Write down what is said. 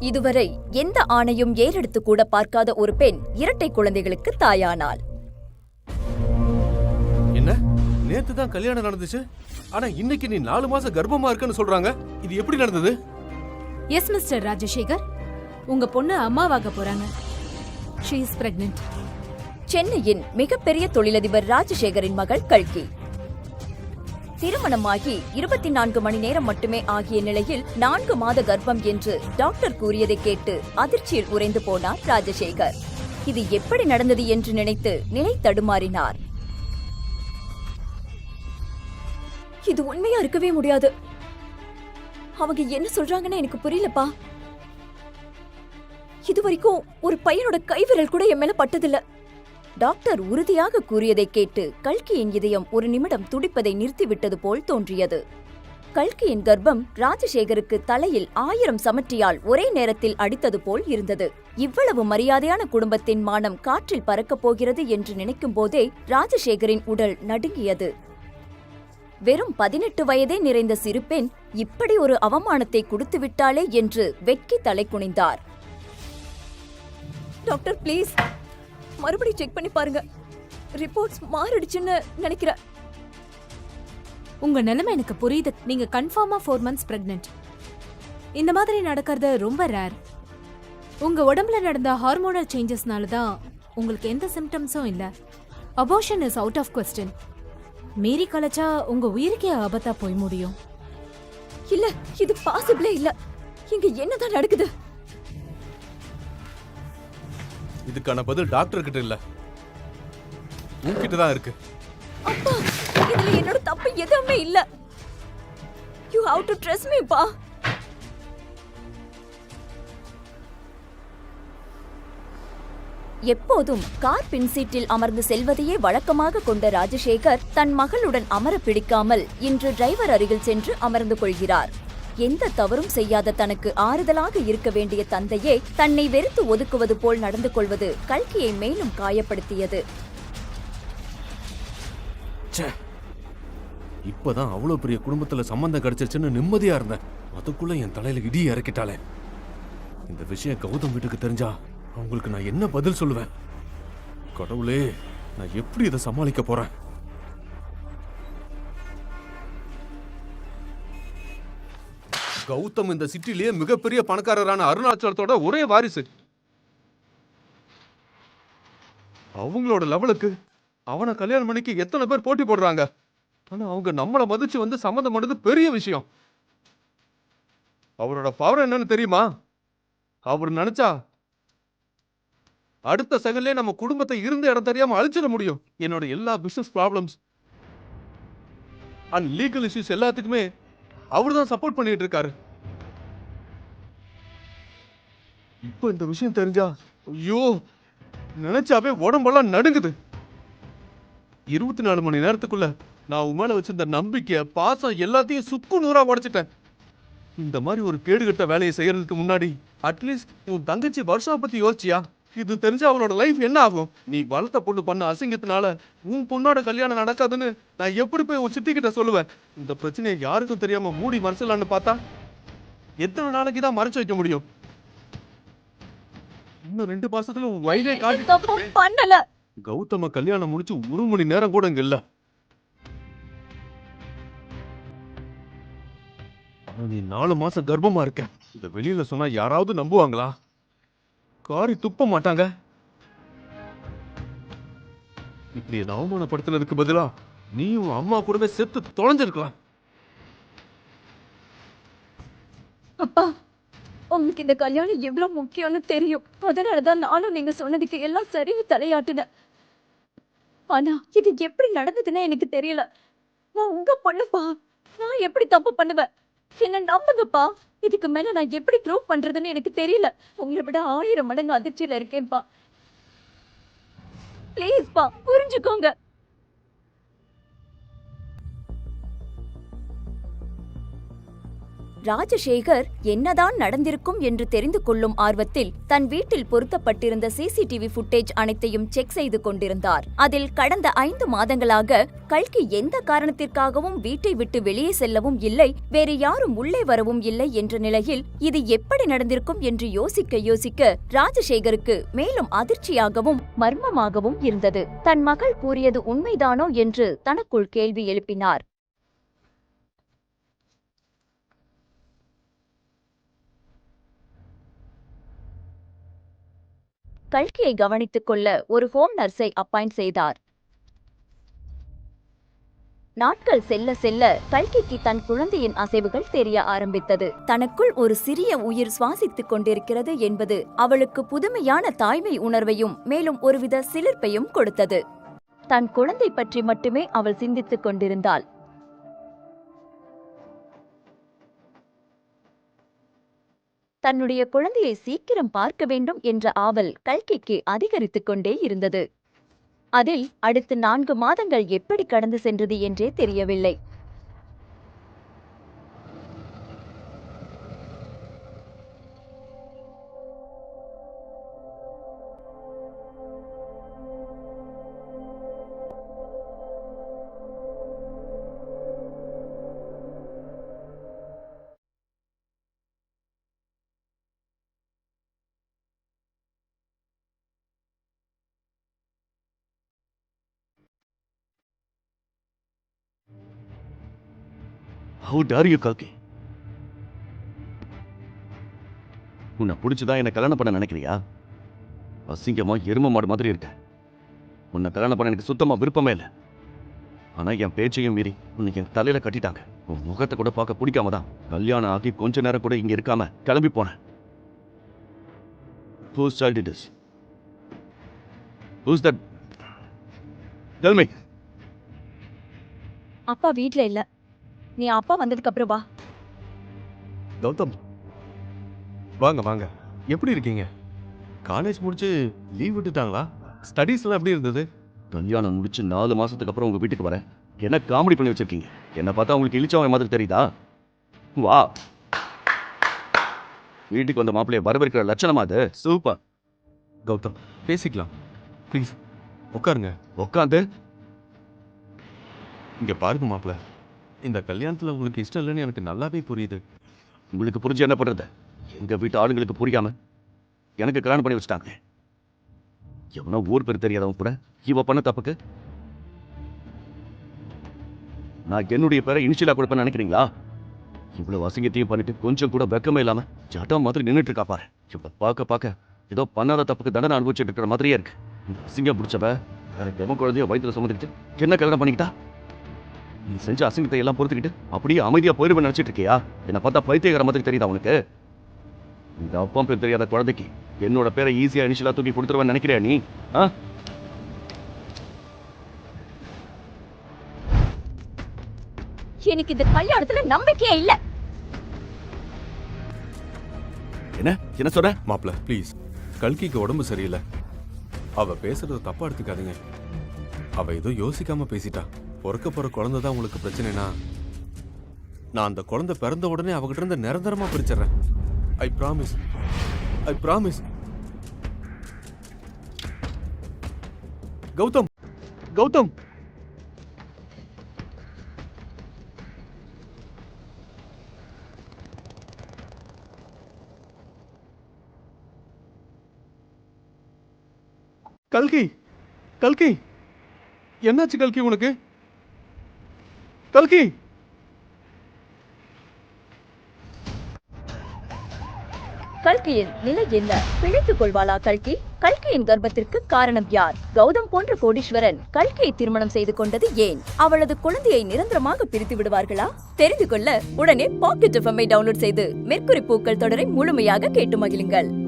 இதுவரை எந்த ஆணையும் ஏறெடுத்து கூட பார்க்காத ஒரு பெண் இரட்டை குழந்தைகளுக்கு தாயானாள். என்ன? நேத்து தான் கல்யாணம் நடந்துச்சு. ஆனா இன்னைக்கு நீ நாலு மாசம் கர்ப்பமா இருக்குன்னு சொல்றாங்க. இது எப்படி நடந்தது? Yes mister Rajasekhar. உங்க பொண்ணு அம்மாவாக போறாங்க. ஷீ இஸ் பிரெக்னென்ட் சென்னையின் மிகப்பெரிய தொழிலதிபர் ராஜசேகரின் மகள் கல்கி. திருமணமாகி இருபத்தி நான்கு மணி நேரம் மட்டுமே ஆகிய நிலையில் நான்கு மாத கர்ப்பம் என்று டாக்டர் கூறியதை கேட்டு அதிர்ச்சியில் உறைந்து போனார் ராஜசேகர். இது எப்படி நடந்தது என்று நினைத்து நிலை தடுமாறினார். இது உண்மையா இருக்கவே முடியாது. அவங்க என்ன சொல்றாங்கன்னு எனக்கு புரியலப்பா. இது வரைக்கும் ஒரு பையனோட கைவிரல் கூட என் மேல பட்டதில்ல. டாக்டர் உறுதியாக கூறியதை கேட்டு கல்கியின் இதயம் ஒரு நிமிடம் துடிப்பதை நிறுத்திவிட்டது போல் தோன்றியது. கல்கியின் கர்ப்பம் ராஜசேகருக்கு தலையில் ஆயிரம் சமற்றியால் ஒரே நேரத்தில் அடித்தது போல் இருந்தது. இவ்வளவு மரியாதையான குடும்பத்தின் மானம் காற்றில் பறக்கப் போகிறது என்று நினைக்கும் போதே ராஜசேகரின் உடல் நடுங்கியது. வெறும் பதினெட்டு வயதே நிறைந்த சிறு பெண் இப்படி ஒரு அவமானத்தை கொடுத்து விட்டாளே என்று வெட்கி தலை குனிந்தார். Doctor please. மறுபடியும் செக் பண்ணி பாருங்க. ரிப்போர்ட்ஸ் மாறிடுச்சுன்னு நினைக்கிறேன். உங்க நிலைமை எனக்கு புரியுது. நீங்க கன்ஃபார்மா ஃபோர் மந்த்ஸ் பிரெக்னென்ட் இந்த மாதிரி நடக்கிறது ரொம்ப ரேர் உங்க உடம்புல நடந்த ஹார்மோனல் சேஞ்சஸ்னால தான் உங்களுக்கு எந்த சிம்டம்ஸும் இல்ல. Abortion is out of question மீறி கலைச்சா உங்க உயிருக்கே ஆபத்தா போய் முடியும். இல்ல இது பாசிபிளே இல்ல. இங்க என்னதான் நடக்குது? இதுக்கான பதில் டாக்டர் கிட்ட இல்ல. உன்கிட்ட தான் இருக்கு. அப்பா இதுல என்னோட தப்பு எதுவுமே இல்ல. You have to trust me பா. எப்போதும் கார் பின்சீட்டில் அமர்ந்து செல்வதையே வழக்கமாக கொண்ட ராஜசேகர் தன் மகளுடன் அமர பிடிக்காமல் இன்று டிரைவர் அருகில் சென்று அமர்ந்து கொள்கிறார். எந்த தவறும் செய்யாத தனக்கு ஆறுதலாக இருக்க வேண்டிய தந்தையே தன்னை வெறுத்து ஒதுக்குவது போல் நடந்து கொள்வது கல்கியை மேலும் காயப்படுத்தியது. இப்பதான் அவ்வளவு பெரிய குடும்பத்துல சம்பந்தம் கிடைச்சிருச்சுன்னு நிம்மதியா இருந்தேன். அதுக்குள்ள என் தலையில இடி இறக்கிட்டாளே. இந்த விஷயம் கௌதம் வீட்டுக்கு தெரிஞ்சா அவங்களுக்கு நான் என்ன பதில் சொல்லுவேன்? கடவுளே நான் எப்படி இதை சமாளிக்க போறேன்? கௌதம் இந்த சிட்டிலேயே மிகப்பெரிய பணக்காரரான அருணாச்சலத்தோட ஒரே வாரிசு. அவங்களோட லெவலுக்கு அவனை கல்யாணம் பண்ணிக்கு எத்தனை பேர் போட்டி போடுறாங்க. ஆனா அவங்க நம்மளை மதிச்சு வந்து சம்மந்தம் பண்ணது பெரிய விஷயம். அவரோட பவர் என்னன்னு தெரியுமா? அவர் நினைச்சா அடுத்த செகண்ட்லயே நம்ம குடும்பத்தை இருந்த இடம் தெரியாம அழிச்சிட முடியும். என்னோட எல்லா business problems and legal issues எல்லாத்துக்குமே அவர் தான் சப்போர்ட் பண்ணிட்டு இருக்காரு இப்போ இந்த விஷயம் தெரிஞ்சா? ஐயோ நினைச்சாவே உடம்பெல்லாம் நடுங்குது. இருபத்தி நாலு மணி நேரத்துக்குள்ள நான் உன் மேல வச்சிருந்த நம்பிக்கை பாசம் எல்லாத்தையும் சுக்கு நூறா உடைச்சிட்டேன். இந்த மாதிரி ஒரு கேடுகட்ட வேலையை செய்யறதுக்கு முன்னாடி அட்லீஸ்ட் உன் தங்கச்சி வருஷா பத்தி யோசிச்சியா? இது தெரிஞ்சா அவளோட லைஃப் என்ன ஆகும்? நீ வளர்த்த பொண்ணு பண்ண அசிங்கத்தினால உன் பொண்ணோட கல்யாணம் நடக்காதுன்னு நான் எப்படி போய் உன் சித்தி கிட்ட சொல்லுவேன்? இந்த பிரச்சனையை யாருக்கும் தெரியாம மூடி மறைச்சலான்னு பார்த்தா எத்தனை நாளைக்கு தான் மறைச்சு வைக்க முடியும்? இன்னும் ரெண்டு மாசத்துல உன் வயதே காட்டி பண்ணல. கௌதம கல்யாணம் முடிச்சு ஒரு மணி நேரம் கூட இங்க இல்ல. நீ நாலு மாசம் கர்ப்பமா இருக்க. இத வெளியில சொன்னா யாராவது நம்புவாங்களா? காரி துப்ப மாட்டாங்க. இப்படி என்ன அவமானப்படுத்துனதுக்கு பதிலா நீயும் உன் அம்மா கூடவே செத்து தொலைஞ்சிருக்கலாம். அப்பா உங்களுக்கு இந்த கல்யாணம் எவ்வளவு முக்கியம்னு தெரியும். அதனாலதான் நானும் நீங்க சொன்னதுக்கு எல்லாம் சரின்னு தலையாட்டுனேன். ஆனா இது எப்படி நடந்ததுன்னு எனக்கு தெரியல. நான் உங்க பொண்ணுப்பா. நான் எப்படி தப்பு பண்ணுவேன்? என்ன நம்புங்கப்பா. இதுக்கு மேல நான் எப்படி ப்ரூவ் பண்றதுன்னு எனக்கு தெரியல. உங்களை விட ஆயிரம் மடங்கு அதிர்ச்சியில இருக்கேன்ப்பா ப்ளீஸ்ப்பா புரிஞ்சுக்கோங்க. ராஜசேகர் என்னதான் நடந்திருக்கும் என்று தெரிந்து கொள்ளும் ஆர்வத்தில் தன் வீட்டில் பொருத்தப்பட்டிருந்த சிசிடிவி ஃபுட்டேஜ் அனைத்தையும் செக் செய்து கொண்டிருந்தார். அதில் கடந்த ஐந்து மாதங்களாக கல்கி எந்த காரணத்திற்காகவும் வீட்டை விட்டு வெளியே செல்லவும் இல்லை வேறு யாரும் உள்ளே வரவும் இல்லை என்ற நிலையில் இது எப்படி நடந்திருக்கும் என்று யோசிக்க யோசிக்க ராஜசேகருக்கு மேலும் அதிர்ச்சியாகவும் மர்மமாகவும் இருந்தது. தன் மகள் கூறியது உண்மைதானோ என்று தனக்குள் கேள்வி எழுப்பினார். கல்கியை கவனித்துக் கொள்ள ஒரு ஹோம் நர்ஸை அப்பாயிண்ட் செய்தார். நாட்கள் செல்ல செல்ல கல்கிக்கு தன் குழந்தையின் அசைவுகள் தெரிய ஆரம்பித்தது. தனக்குள் ஒரு சிறிய உயிர் சுவாசித்துக் கொண்டிருக்கிறது என்பது அவளுக்கு புதுமையான தாய்மை உணர்வையும் மேலும் ஒருவித சிலிர்ப்பையும் கொடுத்தது. தன் குழந்தை பற்றி மட்டுமே அவள் சிந்தித்துக் கொண்டிருந்தாள். தன்னுடைய குழந்தையை சீக்கிரம் பார்க்க வேண்டும் என்ற ஆவல் கல்கிக்கு அதிகரித்துக் கொண்டே இருந்தது. அதில் அடுத்த நான்கு மாதங்கள் எப்படி கடந்து சென்றது என்றே தெரியவில்லை. ஹவு டார் யூ காக்கி உன்னை பிடிச்சதா என்னை கல்யாணம் பண்ண நினைக்கிறியா? அசிங்கமா எரும மாடு மாதிரி இருக்க. உன்னை கல்யாணம் பண்ண எனக்கு சுத்தமா விருப்பமே இல்லை. ஆனா என் பேச்சையும் மீறி உன்னை என் தலையில கட்டிட்டாங்க. உன் முகத்தை கூட பார்க்க பிடிக்காம தான் கல்யாணம் ஆகி கொஞ்ச நேரம் கூட இங்க இருக்காம கிளம்பி போனேன். Whose child it is Who's that? Tell அப்பா வீட்டுல இல்ல. நீ அப்பா வந்ததுக்கு அப்புறம் வா. கௌதம் வாங்க வாங்க. எப்படி இருக்கீங்க? காலேஜ் முடிச்சு லீவ் விட்டுட்டாங்களா? ஸ்டடீஸ்லாம் எப்படி இருந்தது? கல்யாணம் முடிச்சு நாலு மாசத்துக்கு அப்புறம் உங்க வீட்டுக்கு வரேன். என்ன காமெடி பண்ணி வச்சிருக்கீங்க? என்ன பார்த்தா உங்களுக்கு இழிச்சவன் மாதிரி தெரியுதா? வா. வீட்டுக்கு வந்த மாப்பிள்ளைய வரவேற்கிற லட்சணமா அது? சூப்பர். கௌதம் பேசிக்கலாம். ப்ளீஸ் உட்காருங்க. உட்காந்து. இங்க பாருங்க மாப்ள இந்த கல்யாணத்துல உங்களுக்கு இஷ்டம் இல்லைன்னு எனக்கு நல்லாவே புரியுது. உங்களுக்கு புரிஞ்சு என்ன பண்ணுறது எங்க வீட்டு ஆளுங்களுக்கு புரியாம எனக்கு கல்யாணம் பண்ணி வச்சுட்டாங்க. எவனோ ஊர் பேர் தெரியாதவன் கூட இவ பண்ண தப்புக்கு? நான் என்னுடைய பேரை இனிஷியலா கொடுப்பேன்னு நினைக்கிறீங்களா? இவ்வளவு அசிங்கத்தையும் பண்ணிட்டு கொஞ்சம் கூட வெக்கமே இல்லாமல் ஜட்டம் மாதிரி நின்னுட்டு இருக்கா பாரு. இப்ப பார்க்க பார்க்க ஏதோ பண்ணாத தப்புக்கு தண்டனை அனுபவிச்சுட்டு இருக்கிற மாதிரியே இருக்கு. இந்த அசிங்கம் பிடிச்சவ வேற எவன் குழந்தைய வயிற்றுல சுமந்துக்கிட்டு என்ன கல்யாணம் பண்ணிக்கிட்டா? நீ செஞ்ச அசிங்கத்தை எல்லாம் பொறுத்துக்கிட்டு அப்படியே அமைதியா போயிருவேன் நினைச்சிட்டு இருக்கியா? என்னை பார்த்தா பைத்தியக்கார மாதிரி தெரியுதா உனக்கு? இந்த அப்பா பேர் தெரியாத குழந்தைக்கு என்னோட பேரை ஈஸியா இனிஷியலா தூக்கி கொடுத்துருவேன் நினைக்கிறியா நீ? ஆ? எனக்கு இந்த கல்யாணத்துல நம்பிக்கையே இல்ல. என்ன? என்ன சொல்ற? மாப்ள ப்ளீஸ் கல்கிக்கு உடம்பு சரியில்லை. அவ பேசுறத தப்பா எடுத்துக்காதீங்க. அவ ஏதோ யோசிக்காம பேசிட்டா. பிறக்க போகிற குழந்தை தான் உங்களுக்கு பிரச்சனைனா? நான் அந்த குழந்தை பிறந்த உடனே அவகிட்ட இருந்து நிரந்தரமா பிரிச்சிடுறேன். I promise I promise Gautham. Gautham. கல்கி. கல்கி. என்னாச்சு கல்கி உனக்கு? கல்கி கல்கியின் நிலை என்ன? பிழைத்துக் கொள்வாளா கல்கி? கல்கியின் கர்ப்பத்திற்கு காரணம் யார்? கௌதம் போன்ற கோடீஸ்வரன் கல்கியை திருமணம் செய்து கொண்டது ஏன்? அவளது குழந்தையை நிரந்தரமாக பிரித்து விடுவார்களா? தெரிந்து கொள்ள உடனே பாக்கெட் எஃப்எம்ஐ டவுன்லோட் செய்து மேற்குறி பூக்கள் தொடரை முழுமையாக கேட்டு மகிழுங்கள்.